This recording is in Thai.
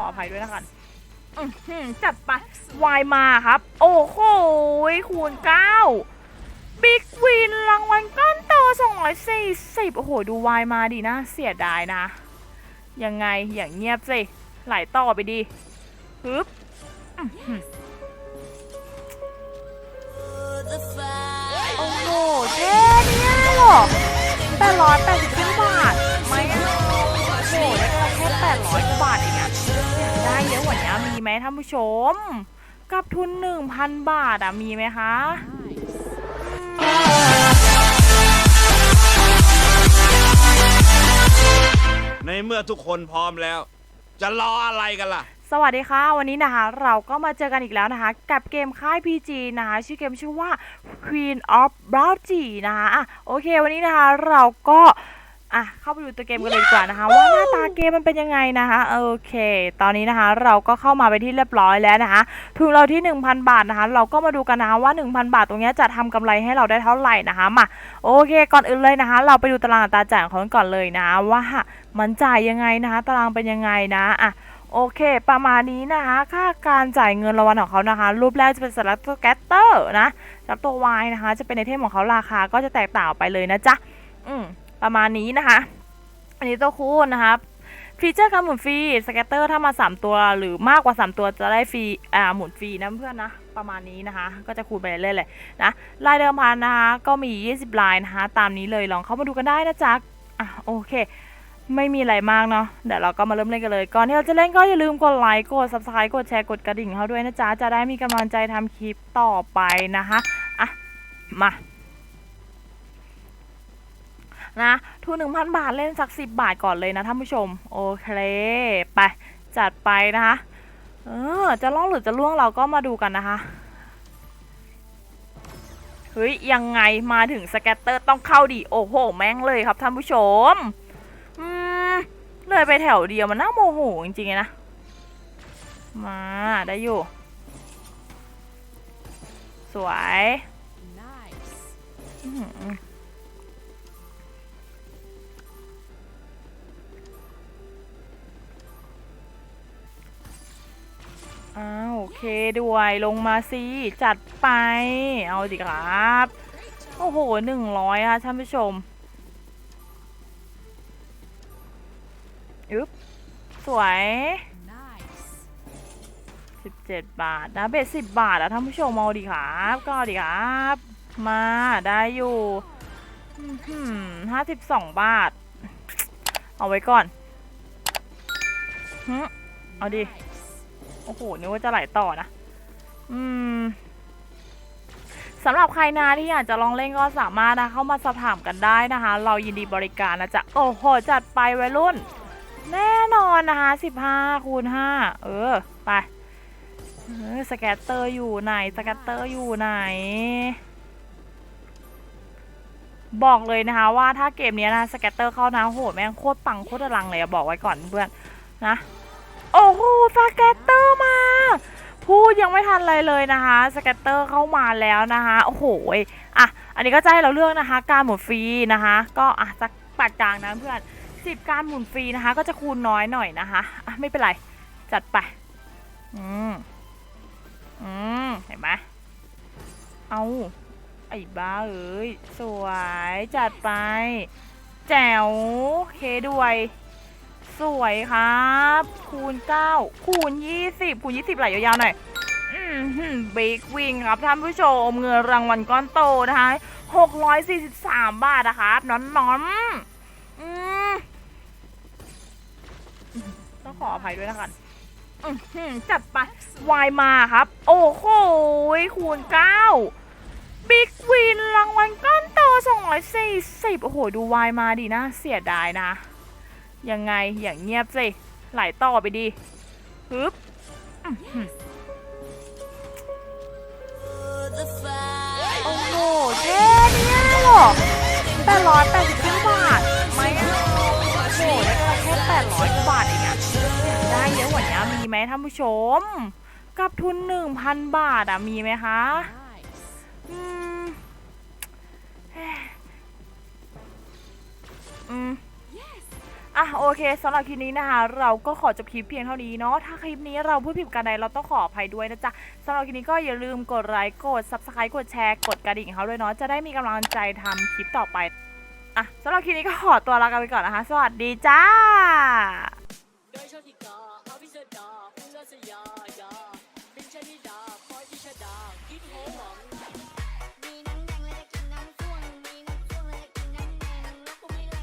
ขออภัยด้วยนะคะอื้อหือจัดไปวายมาครับ โอ้โหคูณเก้าบิ๊กวินรางวัลก้อนโต240 โอ้โห ดูวายมาดีนะ เสียดายนะ ยังไงอย่างเงียบสิ ไหลต่อไปดีฮึบอื้อโอ้โหแค่เนี้ยหรอแปดร้อยแปดากได้เยอะกว่านี้มีไหมท่านผู้ชม กับทุน 1,000 บาทอะมีไหมคะในเมื่อทุกคนพร้อมแล้ว จะรออะไรกันล่ะ สวัสดีค่ะ วันนี้นะคะ เราก็มาเจอกันอีกแล้วนะคะ กับเกมค่าย PG นะคะ ชื่อเกมชื่อว่า Queen of Bounty นะคะอะโอเค วันนี้นะคะ เราก็ อะเข้าไปดูตัวเกมกันเลยดีกว่านะคะ ว่าหน้าตาเกมมันเป็นยังไงนะคะโอเค ตอนนี้นะคะ เราก็เข้ามาไปที่เรียบร้อยแล้วนะคะทุนเราที่ 1,000 บาทนะคะ เราก็มาดูกันนะคะว่า 1,000 บาทตรงเนี้ยจะทำกำไรให้เราได้เท่าไหร่นะคะมาโอเค ก่อนอื่นเลยนะคะ เราไปดูตารางอัตราจ่ายของเขาก่อนเลยนะ ว่ามันจ่ายยังไงนะคะ ตารางเป็นยังไงนะอะโอเค ประมาณนี้นะคะ ค่าการจ่ายเงินรางวัลของเขานะคะ รูปแรกจะเป็นสลักตัวแกตเตอร์นะสำหรับตัว Y นะคะ จะเป็นไอเทมของเขาราคาก็จะแตกต่างไปเลยนะจ๊ะ อืม ประมาณนี้นะคะ อันนี้ตัวคูณนะคะฟีเจอร์การหมุนฟรีสเกตเตอร์ถ้ามา 3 ตัวหรือมากกว่า 3 ตัวจะได้ฟรีอ่าหมุนฟรีนะเพื่อนนะ ประมาณนี้นะคะ ก็จะคูณไปเรื่อยๆเลยนะลายเดิมพันนะคะ ก็มี 20 ลายนะคะ ตามนี้เลยลองเข้ามาดูกันได้นะจ๊ะอะโอเค ไม่มีอะไรมากเนาะเดี๋ยวเราก็มาเริ่มเล่นกันเลย ก่อนที่เราจะเล่นก็อย่าลืมกดไลค์กด subscribe กดแชร์กดกระดิ่งเขาด้วยนะจ๊ะจะได้มีกำลังใจทำคลิปต่อไปนะคะอะมา นะทุนหนึ่งพันบาทเล่นสักสิบบาทก่อนเลยนะท่านผู้ชม โอเค ไป จัดไปนะคะ เออ จะล่องหรือจะล่วงเราก็มาดูกันนะคะเฮ้ย ยังไงมาถึงสแกตเตอร์ต้องเข้าดิโอ้โห แม่งเลยครับท่านผู้ชม อืม เลยไปแถวเดียวมันน่าโมโหจริงๆนะ มาได้อยู่ สวยอื้ เคด้วยลงมาสิจัดไป เอาดิครับ โอ้โหหนึ่งร้อยค่ะท่านผู้ชมอึ๊บสวย17บเจ็ดบาทนะเบ็ด10บาทอะท่านผู้ชมเอาดิครับ ก็ดิครับ มาได้อยู่ห้าสิบสองบาท เอาไว้ก่อนเอาดิ โอ้โหนึกว่าจะไหลต่อนะ อืมสำหรับใครนะที่อยากจะลองเล่นก็สามารถนะเข้ามาสอบถามกันได้นะคะ เรายินดีบริการนะจ๊ะโอ้โห จัดไปวัยรุ่น แน่นอนนะคะ15คูณ5เออ ไปสแกตเตอร์อยู่ไหน สแกตเตอร์อยู่ไหน บอกเลยนะคะว่าถ้าเกมนี้นะสแกตเตอร์เข้านะโหแม่งโคตรปังโคตรอลังเลยอะบอกไว้ก่อนเพื่อนนะ โอ้โหสแกตเตอร์มา พูดยังไม่ทันอะไรเลยนะคะสแกตเตอร์เข้ามาแล้วนะคะโอ้โหอะอันนี้ก็จะให้เราเลือกนะคะ การหมุนฟรีนะคะ ก็อะสักปาดกลางนะเพื่อนสิบการหมุนฟรีนะคะ ก็จะคูณน้อยหน่อยนะคะอะไม่เป็นไร จัดไป อืมอืมเห็นไหมเอาไอ้บ้าเอ้ยสวยจัดไป แจ๋วเคด้วย สวยครับ คูณ 9 คูณ 20 คูณ 20 ไหลยาวๆหน่อยอืมบิ๊กวิงครับท่านผู้ชมเงินรางวัลก้อนโตนะคะ643 บาทนะครับน้อนน้อนต้องขออภัยด้วยนะคะอื้อหือจัดไปวายมาครับ โอ้โหคูณเก้าบิ๊กวินรางวัลก้อนโต240 โอ้โห ดูวายมาดีนะ เสียดายนะ ยังไงอย่างเงียบสิไหลต่อไปดีฮึบโอ้โหแค่เนี้ยเหรอแปดร้อยแปดสิบห้าบาทไม่เอาโอ้โหได้แค่แปดร้อยบาทเองอะอยากได้เยอะกว่านี้มีไหมท่านผู้ชม กับทุน1,000บาทอะมีไหมคะอืมอืม อะโอเคสำหรับคลิปนี้นะคะ เราก็ขอจบคลิปเพียงเท่านี้เนาะถ้าคลิปนี้เราพูดผิดกันใดเราต้องขออภัยด้วยนะจ๊ะสำหรับคลิปนี้ก็อย่าลืมกดไลค์กด subscribe กดแชร์กดกระดิ่งเขาด้วยเนาะจะได้มีกำลังใจทำคลิปต่อไปอะสำหรับคลิปนี้ก็ขอตัวลากันไปก่อนนะคะ สวัสดีจ้าพิชดาพออิ